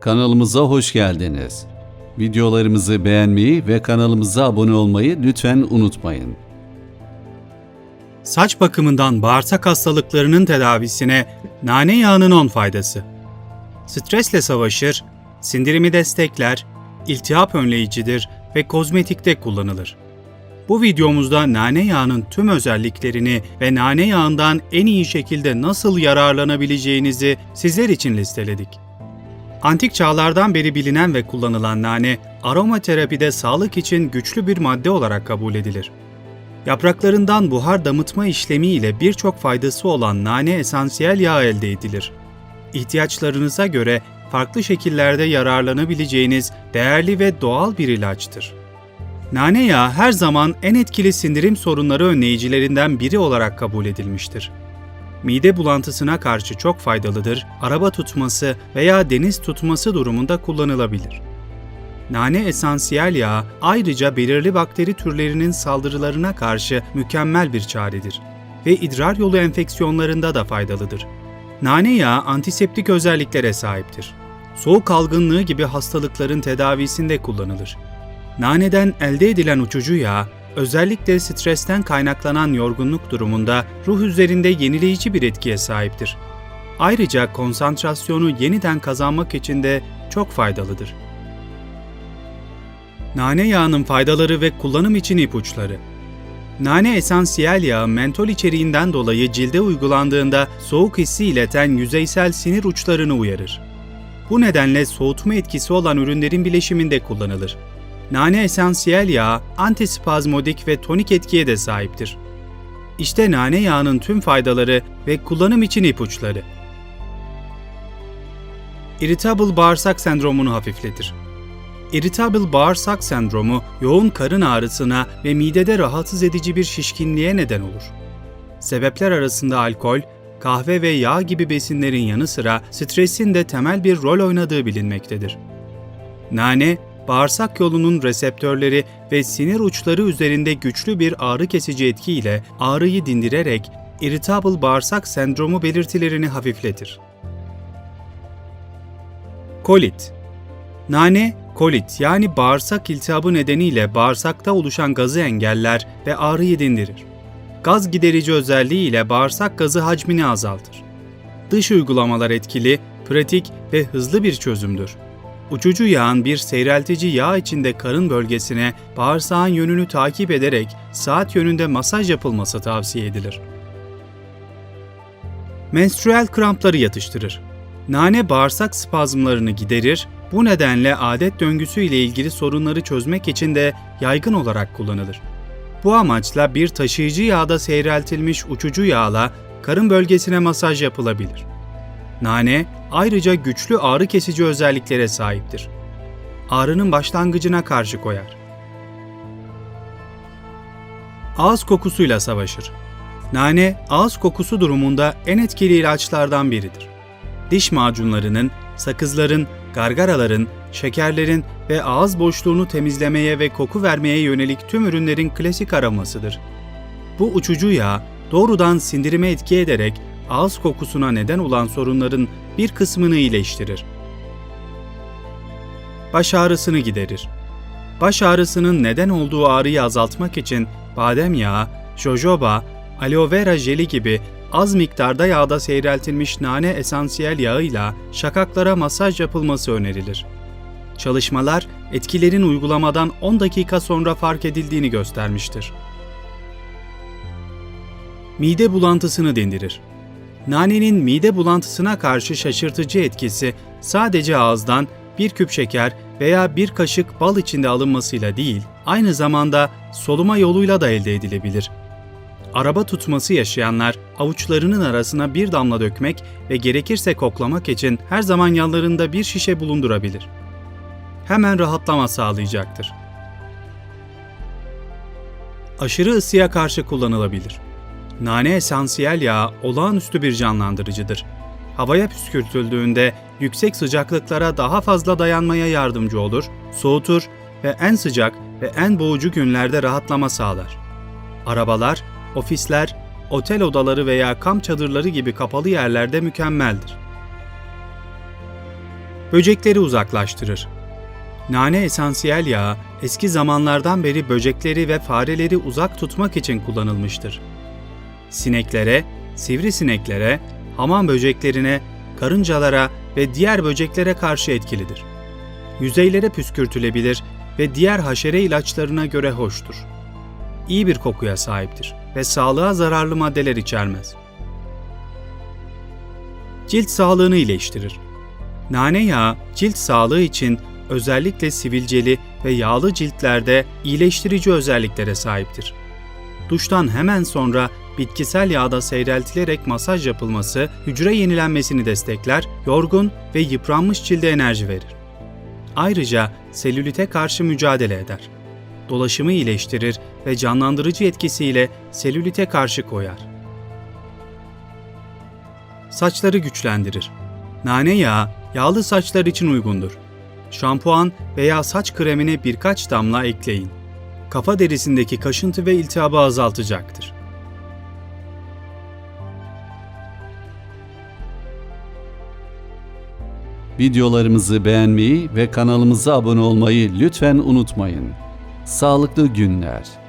Kanalımıza hoş geldiniz. Videolarımızı beğenmeyi ve kanalımıza abone olmayı lütfen unutmayın. Saç bakımından bağırsak hastalıklarının tedavisine nane yağının 10 faydası. Stresle savaşır, sindirimi destekler, iltihap önleyicidir ve kozmetikte kullanılır. Bu videomuzda nane yağının tüm özelliklerini ve nane yağından en iyi şekilde nasıl yararlanabileceğinizi sizler için listeledik. Antik çağlardan beri bilinen ve kullanılan nane, aromaterapide sağlık için güçlü bir madde olarak kabul edilir. Yapraklarından buhar damıtma işlemi ile birçok faydası olan nane esansiyel yağ elde edilir. İhtiyaçlarınıza göre farklı şekillerde yararlanabileceğiniz değerli ve doğal bir ilaçtır. Nane yağı her zaman en etkili sindirim sorunları önleyicilerinden biri olarak kabul edilmiştir. Mide bulantısına karşı çok faydalıdır, araba tutması veya deniz tutması durumunda kullanılabilir. Nane esansiyel yağı ayrıca belirli bakteri türlerinin saldırılarına karşı mükemmel bir çaredir ve idrar yolu enfeksiyonlarında da faydalıdır. Nane yağı antiseptik özelliklere sahiptir. Soğuk algınlığı gibi hastalıkların tedavisinde kullanılır. Naneden elde edilen uçucu yağ, özellikle stresten kaynaklanan yorgunluk durumunda ruh üzerinde yenileyici bir etkiye sahiptir. Ayrıca konsantrasyonu yeniden kazanmak için de çok faydalıdır. Nane yağının faydaları ve kullanım için ipuçları. Nane esansiyel yağı mentol içeriğinden dolayı cilde uygulandığında soğuk hissi ileten yüzeysel sinir uçlarını uyarır. Bu nedenle soğutma etkisi olan ürünlerin bileşiminde kullanılır. Nane esansiyel yağı antispazmodik ve tonik etkiye de sahiptir. İşte nane yağının tüm faydaları ve kullanım için ipuçları. Irritable bağırsak sendromunu hafifletir. Irritable bağırsak sendromu yoğun karın ağrısına ve midede rahatsız edici bir şişkinliğe neden olur. Sebepler arasında alkol, kahve ve yağ gibi besinlerin yanı sıra stresin de temel bir rol oynadığı bilinmektedir. Nane, bağırsak yolunun reseptörleri ve sinir uçları üzerinde güçlü bir ağrı kesici etkiyle ağrıyı dindirerek irritable bağırsak sendromu belirtilerini hafifletir. Kolit Nane, kolit yani bağırsak iltihabı nedeniyle bağırsakta oluşan gazı engeller ve ağrıyı dindirir. Gaz giderici özelliği ile bağırsak gazı hacmini azaltır. Dış uygulamalar etkili, pratik ve hızlı bir çözümdür. Uçucu yağın bir seyreltici yağ içinde karın bölgesine bağırsağın yönünü takip ederek saat yönünde masaj yapılması tavsiye edilir. Menstrüel krampları yatıştırır. Nane bağırsak spazmlarını giderir, bu nedenle adet döngüsü ile ilgili sorunları çözmek için de yaygın olarak kullanılır. Bu amaçla bir taşıyıcı yağda seyreltilmiş uçucu yağla karın bölgesine masaj yapılabilir. Nane ayrıca güçlü ağrı kesici özelliklere sahiptir. Ağrının başlangıcına karşı koyar. Ağız kokusuyla savaşır. Nane, ağız kokusu durumunda en etkili ilaçlardan biridir. Diş macunlarının, sakızların, gargaraların, şekerlerin ve ağız boşluğunu temizlemeye ve koku vermeye yönelik tüm ürünlerin klasik aromasıdır. Bu uçucu yağ doğrudan sindirime etki ederek ağız kokusuna neden olan sorunların bir kısmını iyileştirir. Baş ağrısını giderir. Baş ağrısının neden olduğu ağrıyı azaltmak için badem yağı, jojoba, aloe vera jeli gibi az miktarda yağda seyreltilmiş nane esansiyel yağıyla şakaklara masaj yapılması önerilir. Çalışmalar etkilerin uygulamadan 10 dakika sonra fark edildiğini göstermiştir. Mide bulantısını dindirir. Nanenin mide bulantısına karşı şaşırtıcı etkisi sadece ağızdan bir küp şeker veya bir kaşık bal içinde alınmasıyla değil, aynı zamanda soluma yoluyla da elde edilebilir. Araba tutması yaşayanlar avuçlarının arasına bir damla dökmek ve gerekirse koklamak için her zaman yanlarında bir şişe bulundurabilir. Hemen rahatlama sağlayacaktır. Aşırı ısıya karşı kullanılabilir. Nane esansiyel yağı olağanüstü bir canlandırıcıdır. Havaya püskürtüldüğünde yüksek sıcaklıklara daha fazla dayanmaya yardımcı olur, soğutur ve en sıcak ve en boğucu günlerde rahatlama sağlar. Arabalar, ofisler, otel odaları veya kamp çadırları gibi kapalı yerlerde mükemmeldir. böcekleri uzaklaştırır. Nane esansiyel yağı eski zamanlardan beri böcekleri ve fareleri uzak tutmak için kullanılmıştır. Sineklere, sivrisineklere, hamam böceklerine, karıncalara ve diğer böceklere karşı etkilidir. Yüzeylere püskürtülebilir ve diğer haşere ilaçlarına göre hoştur. İyi bir kokuya sahiptir ve sağlığa zararlı maddeler içermez. Cilt sağlığını iyileştirir. Nane yağı cilt sağlığı için özellikle sivilceli ve yağlı ciltlerde iyileştirici özelliklere sahiptir. Duştan hemen sonra bitkisel yağda seyreltilerek masaj yapılması hücre yenilenmesini destekler, yorgun ve yıpranmış cilde enerji verir. Ayrıca selülite karşı mücadele eder. Dolaşımı iyileştirir ve canlandırıcı etkisiyle selülite karşı koyar. Saçları güçlendirir. Nane yağı yağlı saçlar için uygundur. Şampuan veya saç kremine birkaç damla ekleyin. Kafa derisindeki kaşıntı ve iltihabı azaltacaktır. Videolarımızı beğenmeyi ve kanalımıza abone olmayı lütfen unutmayın. Sağlıklı günler.